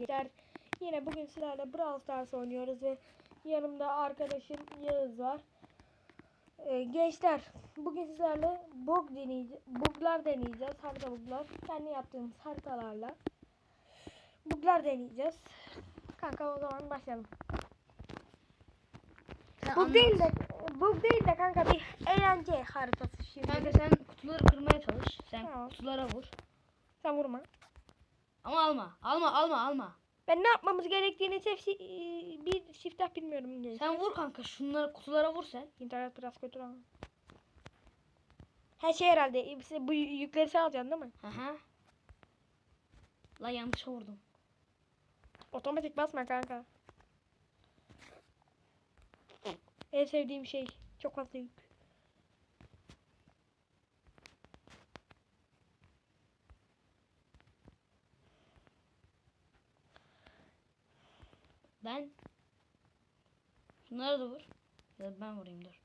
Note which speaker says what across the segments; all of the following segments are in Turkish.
Speaker 1: gençler. Yine bugün sizlerle Brawl Stars oynuyoruz ve yanımda arkadaşım Yağız var. Ee, gençler bugün sizlerle bug deneyeceğiz. Buglar deneyeceğiz. Harita buglar. Kendi yaptığımız haritalarla. Buglar deneyeceğiz. Kanka o zaman başlayalım.
Speaker 2: Sen
Speaker 1: Bug değil de bug değil de kanka bir eğlence haritası şimdi.
Speaker 2: Kanka sen kutuları kırmaya çalış. Sen
Speaker 1: Tamam.
Speaker 2: kutulara vur.
Speaker 1: Sen vurma.
Speaker 2: Ama alma. Alma alma alma.
Speaker 1: Ben ne yapmamız gerektiğini tefsi bir siftah bilmiyorum gençler.
Speaker 2: Sen vur kanka şunları kutulara vur sen.
Speaker 1: İnternet biraz kötü ama. Her şey herhalde. Hepsi- Bu yükleri sen alacaksın değil mi?
Speaker 2: Aha. La yanlış vurdum.
Speaker 1: Otomatik basma kanka. En sevdiğim şey. Çok fazla yük.
Speaker 2: Ben Şunları da vur. Ya ben vurayım dur.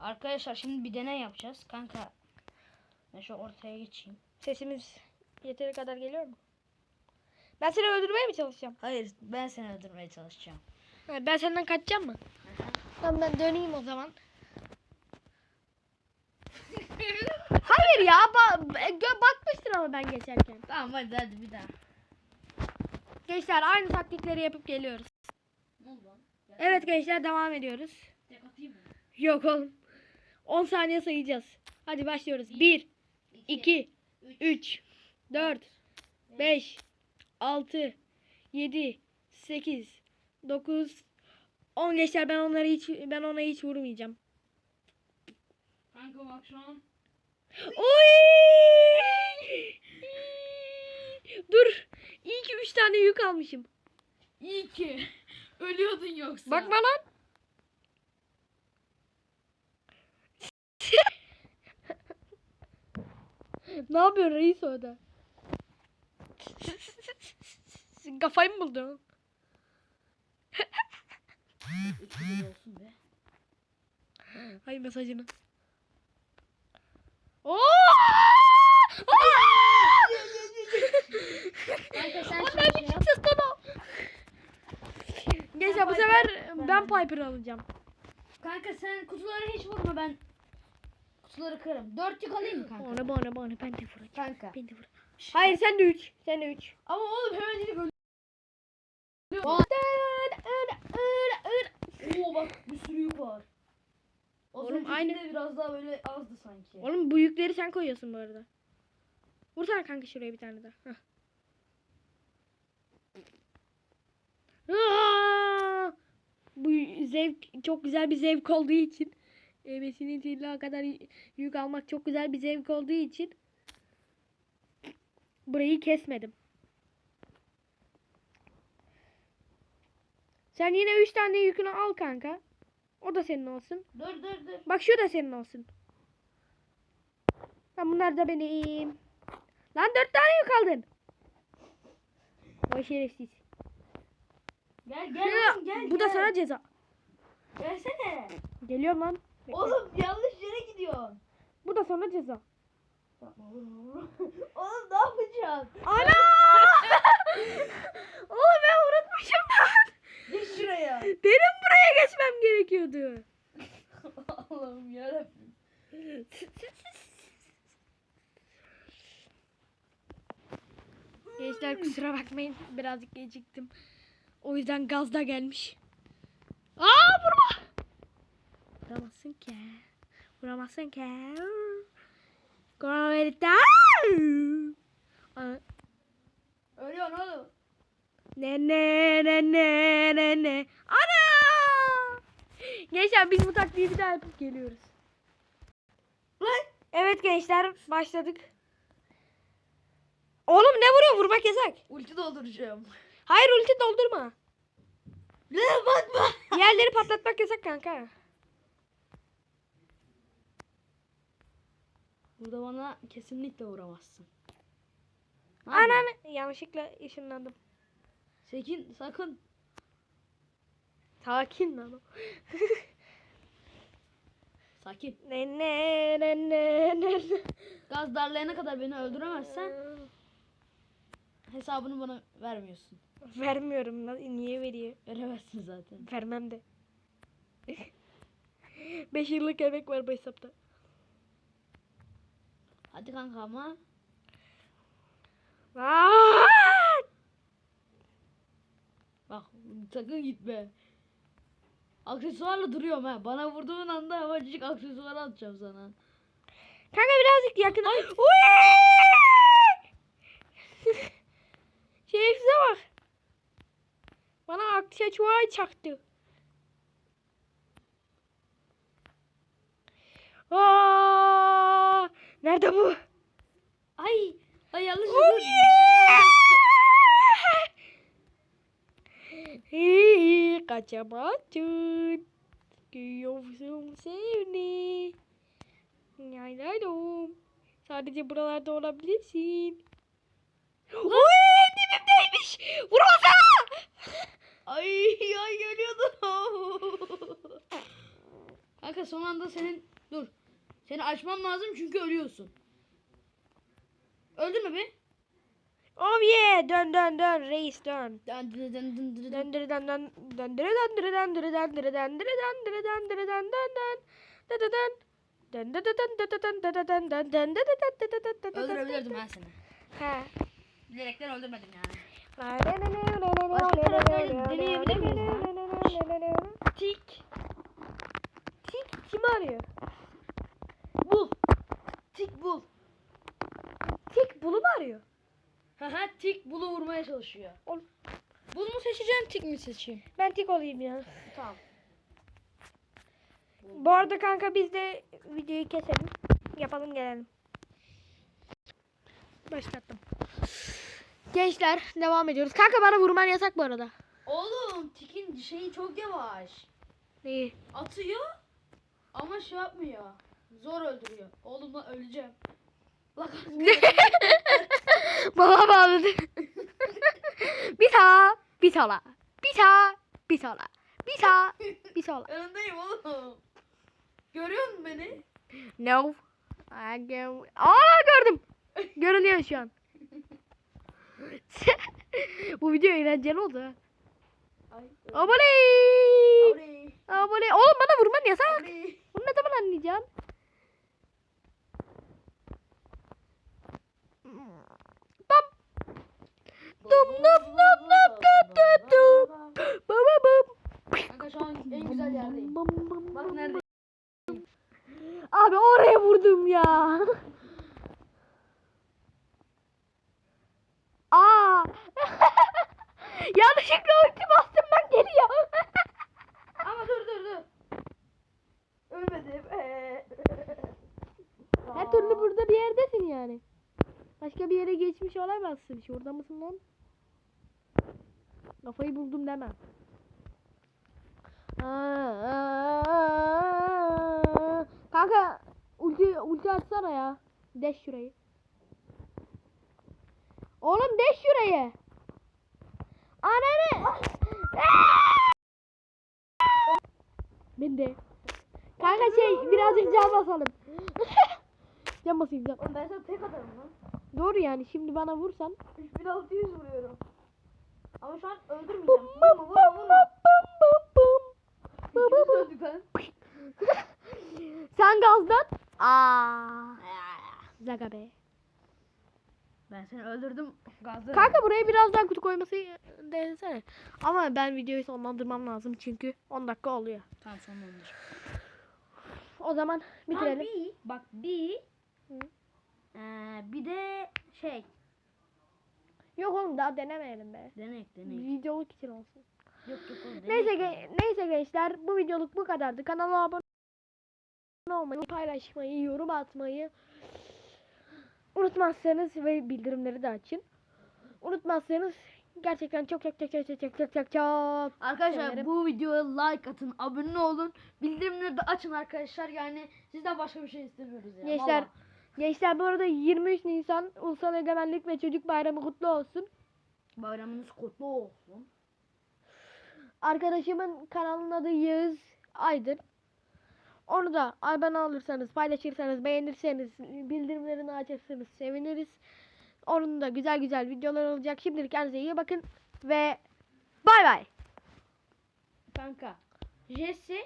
Speaker 2: Arkadaşlar şimdi bir deney yapacağız. Kanka ben şu ortaya geçeyim.
Speaker 1: Sesimiz yeteri kadar geliyor mu? Ben seni öldürmeye mi çalışacağım?
Speaker 2: Hayır ben seni öldürmeye çalışacağım.
Speaker 1: Ha, Ben senden kaçacağım mı? Tamam ben döneyim o zaman. Hayır ya ba gö- bakmıştın ama ben geçerken.
Speaker 2: Tamam hadi hadi bir daha.
Speaker 1: Gençler aynı taktikleri yapıp geliyoruz. Evet gençler devam ediyoruz.
Speaker 2: Tek atayım mı?
Speaker 1: Yok oğlum. 10 saniye sayacağız. Hadi başlıyoruz. 1, 2, 3, 4, 5, 6, 7, 8, 9, 10 gençler ben onları hiç ben ona hiç vurmayacağım.
Speaker 2: Kanka bak şu an.
Speaker 1: Oy! Dur. İyi ki 3 tane yük almışım.
Speaker 2: İyi ki. Ölüyordun yoksa.
Speaker 1: Bakma lan. ne yapıyorsun reis orada? Kafayı mı buldun? Hay mesajını. Oo!
Speaker 2: Kanka şimdi
Speaker 1: bir
Speaker 2: şey yap.
Speaker 1: ses tonu. Gençler bu sefer
Speaker 2: ben
Speaker 1: ben
Speaker 2: de.
Speaker 1: Piper alacağım.
Speaker 2: Kanka sen kutulara hiç vurma ben. Kutuları kırarım. Dört yük alayım mı kanka?
Speaker 1: Bana bana bana ben de vuracağım.
Speaker 2: Kanka.
Speaker 1: Ben de vuracağım. Hayır sen de 3. Sen de 3.
Speaker 2: Ama oğlum hemen dedik ölüyor. Oo bak bir sürü yük var. O
Speaker 1: Oğlum, aynı-
Speaker 2: aynı. biraz daha böyle azdı sanki.
Speaker 1: Oğlum bu yükleri sen koyuyorsun bu arada. Vursana kanka şuraya bir tane daha. Aa! Bu zevk çok güzel bir zevk olduğu için ebesinin tilla kadar yük almak çok güzel bir zevk olduğu için burayı kesmedim. Sen yine 3 tane yükünü al kanka. O da senin olsun.
Speaker 2: Dur dur dur.
Speaker 1: Bak şu da senin olsun. Lan bunlar da benim. Lan dört tane yük aldın. O şerefsiz.
Speaker 2: Gel gel
Speaker 1: Şu-
Speaker 2: oğlum gel.
Speaker 1: bu da
Speaker 2: gel.
Speaker 1: sana ceza.
Speaker 2: Gelsene.
Speaker 1: Geliyorum lan. Bekle.
Speaker 2: Oğlum yanlış yere gidiyorsun.
Speaker 1: Bu da sana ceza.
Speaker 2: Oğlum. ne yapacaksın?
Speaker 1: Ana! Oğlum ben unutmuşum lan.
Speaker 2: Geç şuraya.
Speaker 1: Benim buraya geçmem gerekiyordu.
Speaker 2: Allah'ım yarabbim.
Speaker 1: Gençler kusura bakmayın. Birazcık geciktim. O yüzden gaz da gelmiş. Aa vurma. Vuramazsın ki. Vuramazsın ki. Koronavirüsten. Aa,
Speaker 2: Ölüyorsun oğlum.
Speaker 1: Ne ne ne ne ne ne. Ana! Gençler biz bu taktiği bir daha yapıp geliyoruz. Evet gençler başladık. Oğlum ne vuruyor? Vurmak yasak.
Speaker 2: Ulti dolduracağım.
Speaker 1: Hayır ulti doldurma.
Speaker 2: Ne bakma.
Speaker 1: Yerleri patlatmak yasak kanka.
Speaker 2: Burada bana kesinlikle vuramazsın. Ne yapıyorsun?
Speaker 1: Anan yanlışlıkla ışınlandım.
Speaker 2: Sekin sakın.
Speaker 1: Sakin lan.
Speaker 2: Sakin.
Speaker 1: ne ne ne ne ne ne.
Speaker 2: Gaz darlayana kadar beni öldüremezsen hesabını bana vermiyorsun.
Speaker 1: Vermiyorum lan. Niye veriyor?
Speaker 2: Veremezsin zaten.
Speaker 1: Vermem de. 5 yıllık emek var bu hesapta.
Speaker 2: Hadi kanka ama.
Speaker 1: Aa!
Speaker 2: Bak sakın gitme. Aksesuarla duruyorum ha. Bana vurduğun anda havacık aksesuarı atacağım sana.
Speaker 1: Kanka birazcık yakın. Uy! Şerefsize bak. Bana aksesuar çaktı. Aa! Nerede bu?
Speaker 2: Ay. Ay yanlış
Speaker 1: Oh yeah! Hey, kaçamadın. Görüyorsun seni. Yayladım. Sadece buralarda olabilirsin. Uy, dibimdeymiş. Vurmasana.
Speaker 2: Ay ay geliyordum. Kanka son anda senin dur. Seni açmam lazım çünkü ölüyorsun. Öldün mü be?
Speaker 1: Oh yeah, dön dön dön reis dön.
Speaker 2: Dın dın dın dın dın dın.
Speaker 1: Döndürü dön dön döndürü döndürü döndürü döndürü döndürü döndürü döndürü dön dön dön. Dı dı dön. Dön dı dı dön dı dı dön dı dı dön dön dön dı dı dön dı dı dön dı dı dön.
Speaker 2: Öldürebilirdim ben seni.
Speaker 1: He.
Speaker 2: Bilerekten öldürmedim yani.
Speaker 1: Tik. Tik kim arıyor?
Speaker 2: Bul. Tik bul.
Speaker 1: Tik bunu mu arıyor?
Speaker 2: Haha tik bulu vurmaya çalışıyor.
Speaker 1: Ol-
Speaker 2: Bul mu seçeceğim tik mi seçeyim?
Speaker 1: Ben tik olayım ya.
Speaker 2: Tamam.
Speaker 1: Bu arada kanka biz de videoyu keselim. Yapalım gelelim. Başlattım. Gençler devam ediyoruz. Kanka bana vurman yasak bu arada.
Speaker 2: Oğlum tikin şeyi çok yavaş.
Speaker 1: İyi.
Speaker 2: Atıyor ama şey yapmıyor. Zor öldürüyor. Oğlum lan öleceğim. Bak
Speaker 1: Baba bağladı. bir sağa, bir sola. Bir sağa, bir sola. Bir sağa, bir sola.
Speaker 2: önündeyim oğlum. Görüyor musun beni?
Speaker 1: No. I go. Aa gördüm. Görünüyor şu an. Bu video eğlenceli oldu. Abone.
Speaker 2: Abone.
Speaker 1: Abone. Oğlum bana vurman yasak.
Speaker 2: Abone.
Speaker 1: Bunu ne zaman anlayacaksın? Bam. Dum dum dum dum dum dum dum. Bam bam bam.
Speaker 2: Kanka şu an en güzel yerdeyim.
Speaker 1: Bam, bam,
Speaker 2: Bak nerede?
Speaker 1: Abi oraya vurdum ya. Aa. Yanlışlıkla ulti bastım ben geliyor.
Speaker 2: Ama dur dur dur. Ölmedim.
Speaker 1: Her türlü burada bir yerdesin yani. Başka bir yere geçmiş olamazsın. Şurada mısın lan? Kafayı buldum deme. Kanka ulti ulti atsana ya. Deş şurayı. Oğlum deş şurayı. Ananı. ben de. Kanka şey birazcık can basalım. can basayım can.
Speaker 2: Oğlum ben sana tek atarım lan.
Speaker 1: Doğru yani şimdi bana vursan.
Speaker 2: 3600 vuruyorum. Ama şu an öldürmeyeceğim. Vurma vurma vurma. İkimiz öldük lan.
Speaker 1: Sen gazdan. Aa. Zaga be.
Speaker 2: Ben seni öldürdüm. Gazlı.
Speaker 1: Kanka buraya biraz daha kutu koyması denesene. Ama ben videoyu sonlandırmam lazım çünkü 10 dakika oluyor.
Speaker 2: Tamam sonlandır.
Speaker 1: O zaman bitirelim.
Speaker 2: bir, bak bir.
Speaker 1: Hı.
Speaker 2: Ee, bir de şey.
Speaker 1: Yok oğlum daha denemeyelim be.
Speaker 2: Denek denek.
Speaker 1: Videoluk için olsun.
Speaker 2: Yok yok oğlum denek.
Speaker 1: Neyse ge- neyse gençler bu videoluk bu kadardı. Kanala abone olmayı, paylaşmayı, yorum atmayı unutmazsanız ve bildirimleri de açın. Unutmazsanız gerçekten çok çok çok çok çok çok çok çok çok
Speaker 2: Arkadaşlar
Speaker 1: sevinirim.
Speaker 2: bu videoya like atın, abone olun, bildirimleri de açın arkadaşlar. Yani sizden başka bir şey istemiyoruz ya.
Speaker 1: Gençler
Speaker 2: vallahi.
Speaker 1: Gençler bu arada 23 Nisan Ulusal Egemenlik ve Çocuk Bayramı kutlu olsun.
Speaker 2: bayramınız kutlu olsun.
Speaker 1: Arkadaşımın kanalının adı Yağız Aydın. Onu da abone olursanız, paylaşırsanız, beğenirseniz, bildirimlerini açarsanız seviniriz. Onun da güzel güzel videolar olacak. Şimdilik kendinize iyi bakın ve bay bay.
Speaker 2: Kanka. Jesse